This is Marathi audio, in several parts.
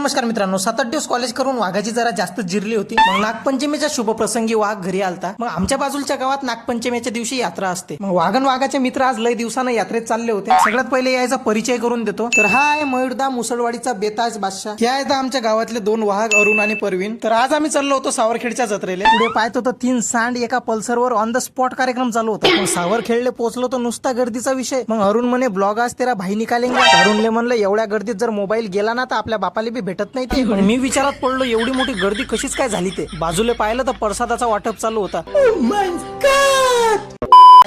नमस्कार मित्रांनो सात आठ दिवस कॉलेज करून वाघाची जरा जास्त जिरली होती. मग नागपंचमीच्या शुभप्रसंगी वाघ घरी आलता. मग आमच्या बाजूच्या गावात नागपंचमीच्या दिवशी यात्रा असते. मग वाघन वाघाचे मित्र आज लय दिवसानं यात्रेत चालले होते. सगळ्यात पहिले यायचा परिचय करून देतो. तर हा आहे मयूरदा मुसळवाडीचा बेताज बादशाह. हे आहेत आमच्या गावातले दोन वाघ अरुण आणि परवीन. तर आज आम्ही चाललो होतो सावरखेडच्या जत्रेले. पुढे पाहतो तर तीन सांड एका पल्सरवर ऑन द स्पॉट कार्यक्रम चालू होता. मग सावरखेडले पोहोचलो तो नुसता गर्दीचा विषय. मग अरुण म्हणे ब्लॉग आज तेरा भाई निकालेंगे. अरुणले म्हणलं एवढ्या गर्दीत जर मोबाईल गेला ना तर आपल्या बापाला बी भेटत नाही ते मी विचारात पडलो एवढी मोठी गर्दी कशीच काय झाली ते? बाजूला पाहिलं तर प्रसादाचा वाटप चालू होता. या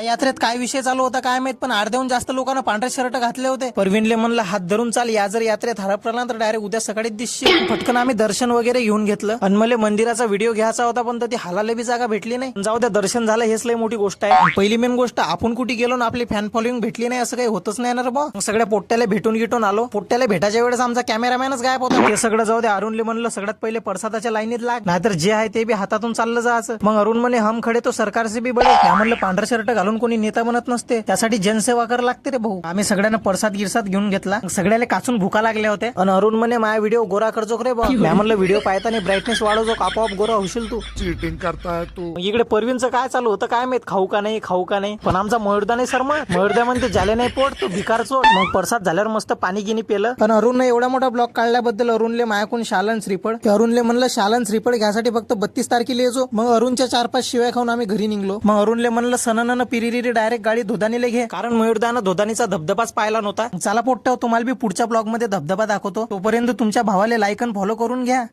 यात्रेत काय विषय चालू होता काय माहीत पण अर्ध्याहून जास्त लोकांना पांढरे शर्ट घातले होते. परवीनले म्हणलं हात धरून चाल या जर यात्रेत हरपला तर डायरेक्ट उद्या सकाळी दिसशी फटकन आम्ही दर्शन वगैरे घेऊन घेतलं. आणि मला मंदिराचा व्हिडिओ घ्यायचा होता पण ती हालाले बी जागा भेटली नाही. जाऊ द्या दर्शन झालं हेच लय मोठी गोष्ट आहे. पहिली मेन गोष्ट आपण कुठे गेलो ना आपली फॅन फॉलोइंग भेटली नाही असं काही होतच नाही ना बा मग सगळ्या पोट्ट्याला भेटून गिटून आलो. पोट्ट्याला भेटायच्या वेळेस आमचा कॅमेरामॅनच गायब होता. ते सगळं जाऊ द्या अरुणले म्हणलं सगळ्यात पहिले प्रसादाच्या लाईनीत लाग. नाहीतर जे आहे ते बी हातातून चाललं जायचं मग अरुण म्हणे हम खडे तो सरकारचे बी बडे. त्या म्हणलं पांढरा शर्ट घालून कोणी नेता म्हणत नसते. त्यासाठी जनसेवा करायला लागते रे भाऊ. आम्ही सगळ्यांना प्रसाद गिरसाद घेऊन घेतला. मग सगळ्याला काचून भुका लागल्या होत्या. आणि अरुण म्हणे माझा व्हिडिओ गोरा करजो रे बा मी म्हणलं व्हिडिओ पाहताना ब्राईटनेस वाढवजो आपोआप गोरा होशील तू. चीटिंग करता है तू. मग इकडे परवीनचं काय चालू होतं काय माहीत? खाऊ का नाही खाऊ का नाही. पण आमचा मयूरदा नाही शर्मा. मयूरदा म्हणते झाले नाही पोट तो भिकार चोट मग प्रसाद झाल्यावर मस्त पाणी गिनी पेलं. पण अरुणने एवढा मोठा ब्लॉक काढल्याबद्दल अरुणले मायाकून शालन श्रीफळ अरुणले म्हणलं शालन श्रीफळ घ्यासाठी फक्त बत्तीस तारखेला यायचो मग अरुणच्या चार पाच शिवाय खाऊन आम्ही घरी निघलो. मग अरुणले म्हणलं सनन रिरी डायरेक्ट गाडी धुदानीला घे. कारण मयूरदानं धुदानीचा धबधबाच पाहिला नव्हता. चला पोट्ट तुम्हाला बी पुढच्या ब्लॉगमध्ये धबधबा दाखवतो. तोपर्यंत तुमच्या भावाला लाईक आणि फॉलो करून घ्या.